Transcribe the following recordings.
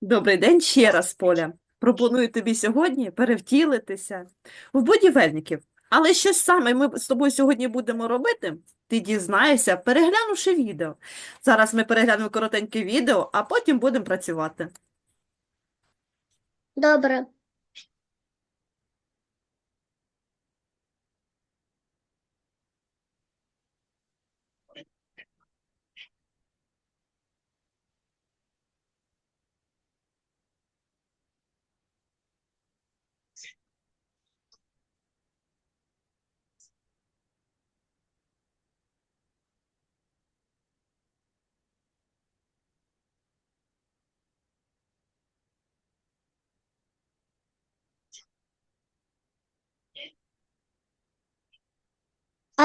Добрий день ще раз, Поля. Пропоную тобі сьогодні перевтілитися в будівельників. Але що саме ми з тобою сьогодні будемо робити, ти дізнаєшся, переглянувши відео. Зараз ми переглянемо коротеньке відео, а потім будемо працювати. Добре.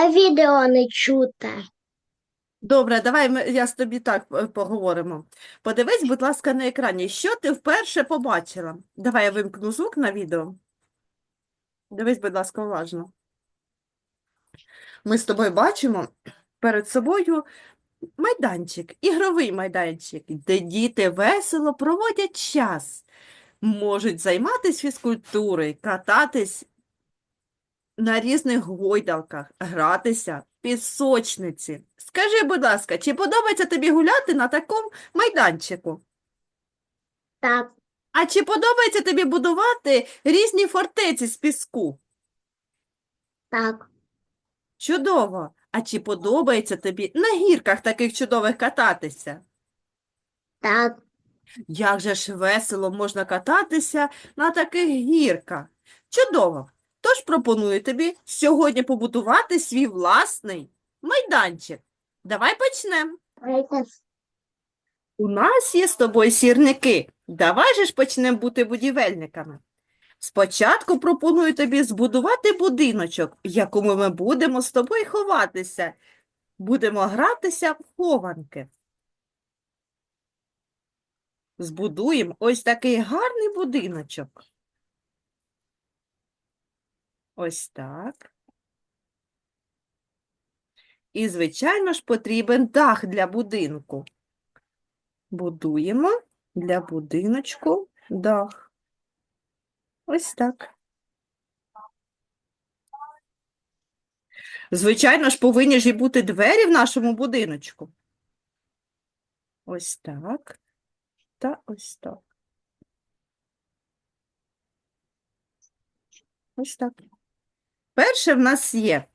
Відео не чути. Добре, давай ми, я з тобі так е, поговоримо. Подивись, будь ласка, на екрані, що ти вперше побачила? Давай я вимкну звук на відео. Дивись, будь ласка, уважно. Ми з тобою бачимо перед собою майданчик, ігровий майданчик, де діти весело проводять час, можуть займатися фізкультурою, кататись на різних гойдалках, гратися в пісочниці. Скажи, будь ласка, чи подобається тобі гуляти на такому майданчику? Так, А чи подобається тобі будувати різні фортеці з піску? так, Чудово! А чи подобається тобі на гірках таких чудових кататися? так. Як же ж весело можна кататися на таких гірках? Чудово! Пропоную тобі сьогодні побудувати свій власний майданчик. Давай почнемо. У нас є з тобою сірники. Давай же ж почнемо бути будівельниками. Спочатку пропоную тобі збудувати будиночок, в якому ми будемо з тобою ховатися. Будемо гратися в хованки. Збудуємо ось такий гарний будиночок. Ось так. І, звичайно ж, потрібен дах для будинку. Будуємо для будиночку дах. Ось так. Звичайно ж, повинні ж і бути двері в нашому будиночку. Ось так. Та ось так. Ось так. Перше в нас є.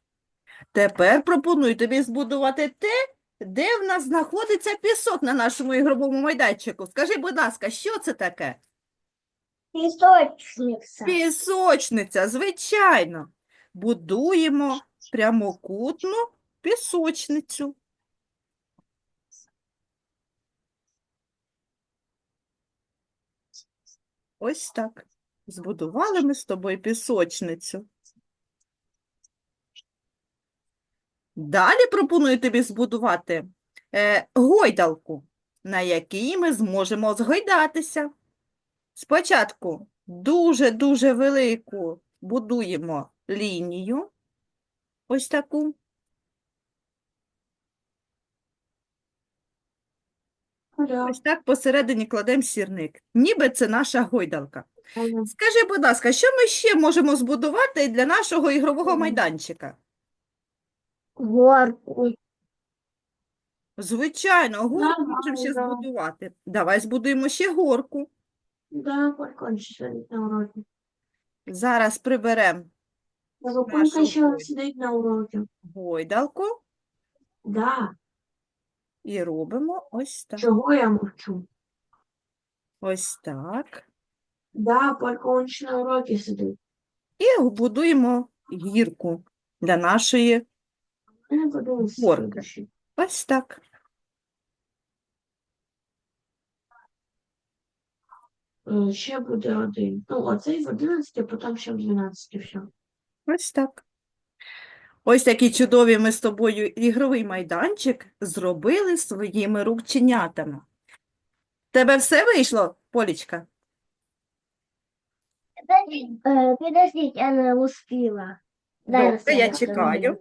Тепер пропоную тобі збудувати те, де в нас знаходиться пісок на нашому ігровому майданчику. Скажи, будь ласка, що це таке? Пісочниця. Пісочниця, звичайно. Будуємо прямокутну пісочницю. Ось так. Збудували ми з тобою пісочницю. Далі пропоную тобі збудувати е, гойдалку, на якій ми зможемо згойдатися. Спочатку дуже-дуже велику будуємо лінію, ось таку. Ось так посередині кладемо сірник. Ніби це наша гойдалка. Скажи, будь ласка, що ми ще можемо збудувати для нашого ігрового майданчика? Горку. Звичайно, горку можемо ще Давай, да. збудувати. Давай збудуємо ще горку. Да, на. Зараз приберемо Полька ще сидить на уроці. гойдалку Да. і робимо ось так. Чого я мовчу? Ось так. Да, Полька он ще на уроці сидить. І будуємо гірку для нашої. Горка. Ось так. Е, Ще буде один. Ну, оцей в 11, а потім ще в 12 все. Ось так. Ось такі чудові ми з тобою ігровий майданчик зробили своїми рученятами. Тебе все вийшло, Полічка? Е, Підождіть, я не успіла. Добре, я чекаю.